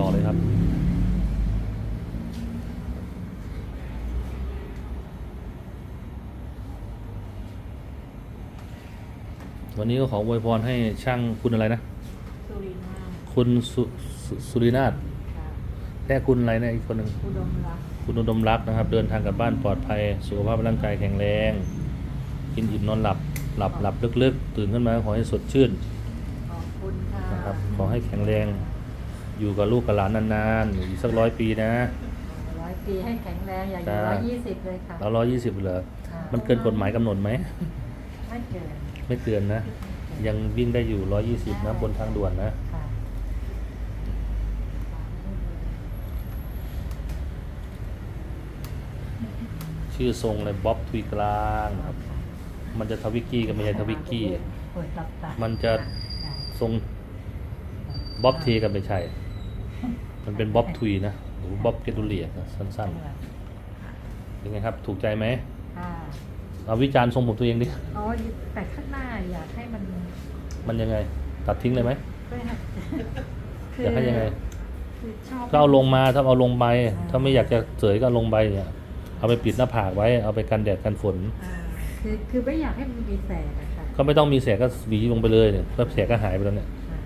ต่อเลยครับ วันนี้ก็ขออวยพรให้ช่างคุณอะไรนะ สุรินาถคุณสุสุสุรินาถค่ะแค่คุณอะไรนะอีกคนหนึ่ง อุดมรักษ์คุณอุดมรักษ์นะครับ เดินทางกลับบ้านปลอดภัย สุขภาพร่างกายแข็งแรง กินอิ่มนอนหลับหลับหลับลึกๆ ตื่นขึ้นมาขอให้สดชื่นขอบคุณค่ะ นะครับ ขอให้แข็งแรง อยู่กับลูกกับหลานนานๆอีกสักร้อยปีนะร้อยปีให้แข็งแรงอย่าอยู่จ้าร้อยยี่สิบเลยค่ะเราร้อยยี่สิบเหรอค่ะมันเกินกฎหมายกำหนดไหมไม่เกินไม่เกินนะ ยังวิ่งได้อยู่ร้อยยี่สิบนะบนทางด่วนนะค่ะชื่อทรงเลยบ๊อบทวีกลางนะครับ มันจะทวิกกี้กับไม่ใช่ทวิกกี้เปิดตับตามันจะทรงบ๊อบเทกับไม่ใช่ มันเป็นบ๊อบทวีนะหรือบ๊อบเกตูเลียนะสั้นๆเป็นไงครับ ถูกใจไหมค่ะเอาวิจารณ์ทรงผมตัวเองดิอ๋อแต่ข้างหน้าอยากให้มันมันยังไง ตัดทิ้งเลยไหมไม่ให้อยากให้ยังไงคือชอบก็เอาลงมาถ้าเอาลงไปถ้าไม่อยากจะเสยก็เอาลงไปเนี่ยเอาไปปิดหน้าผากไว้เอาไปกันแดดกันฝน อ่าคือคือไม่อยากให้มันมีแสงอะค่ะก็ไม่ต้องมีแสงก็หวีลงไปเลยเนี่ยก็แสงก็หายไปแล้วเนี่ยค่ะ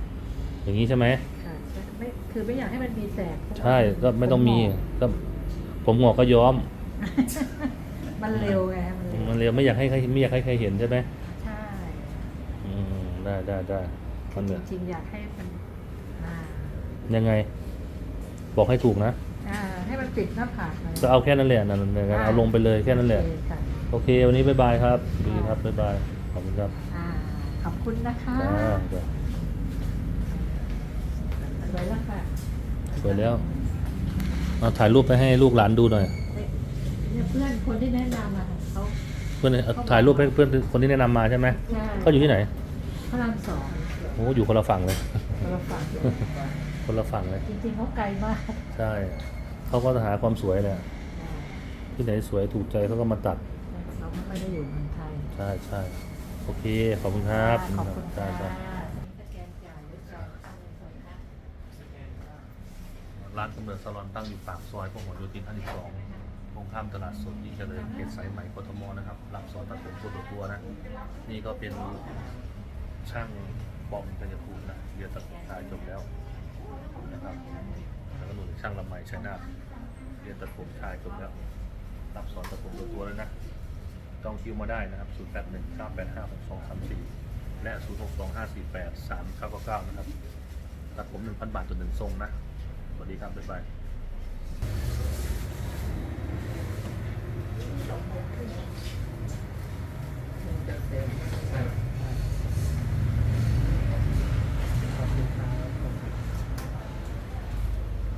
อย่างนี้ใช่ไหม ค่ะไม่คือไม่อยากให้มันมีแสงใช่ก็ไม่ต้องมีก็ผมงอกก็ย้อม มันเร็วไงมันเร็วมันเร็วไม่อยากให้ใครไม่อยากให้ใครเห็นใช่ไหมใช่อืมได้ได้ได้มันเนี่ยจริงๆอยากให้มันอ่ายังไง บอกให้ถูกนะอ่าให้มันปิดหน้าผากหน่อยก็เอาแค่นั้นแหละนั่นนั่นนั่นเอาลงไปเลยแค่นั้นแหละโอเคค่ะโอเค วันนี้บ๊ายบายครับดีครับบ๊ายบายขอบคุณครับอ่าขอบคุณนะคะ จ้าจ้าส วยแล้วค่ะสวยแล้วเอาถ่ายรูปไปให้ลูกหลานดูหน่อย เนี่ยเพื่อนคนที่แนะนำอะค่ะเขาเพื่อนเอาถ่ายรูปให้เพื่อนคนที่แนะนำมาใช่ไหมใช่เขาอยู่ที่ไหนพระรามสองโอ้อยู่คนละฝั่งเลย คนละฝั่งคนละฝั่งเลย จริงๆเขาไกลมากใช่เขาก็หาความสวยเลยอะอ่าที่ไหนสวยถูกใจเขาก็มาตัดเขาไม่ได้อยู่เมืองไทย ใช่ใช่โอเค ขอบคุณครับขอบคุณใช่ค่ะใช่ สแกนจ่ายหรือจ่ายค่าเงินสดคะ ร้านกำเนิดซาลอนตั้งอยู่ปากซอยพหลโยธิน52ตรงข้ามตลาดสดที่เจริญเขตสายไหมกทมนะครับรับสอนตัดผมตัวตัวนะ นี่ก็เป็นช่างบอมกัญญาภูมินะเรียนตัดผมชายจบแล้วนะครับแล้วก็หนุนช่างลำไม้ชัยนาทเรียนตัดผมชายจบแล้วรับสอนตัดผมตัวตัวแล้วนะจองคิวมาได้นะครับ 0 8 1 9 8 5 6 2 3 4 และ 0 6 2 5 4 8 3 9 9 9 นะครับ ตัดผม 1,000 บาทจนถึงทรงนะ วัสดีครับบ๊ายบาย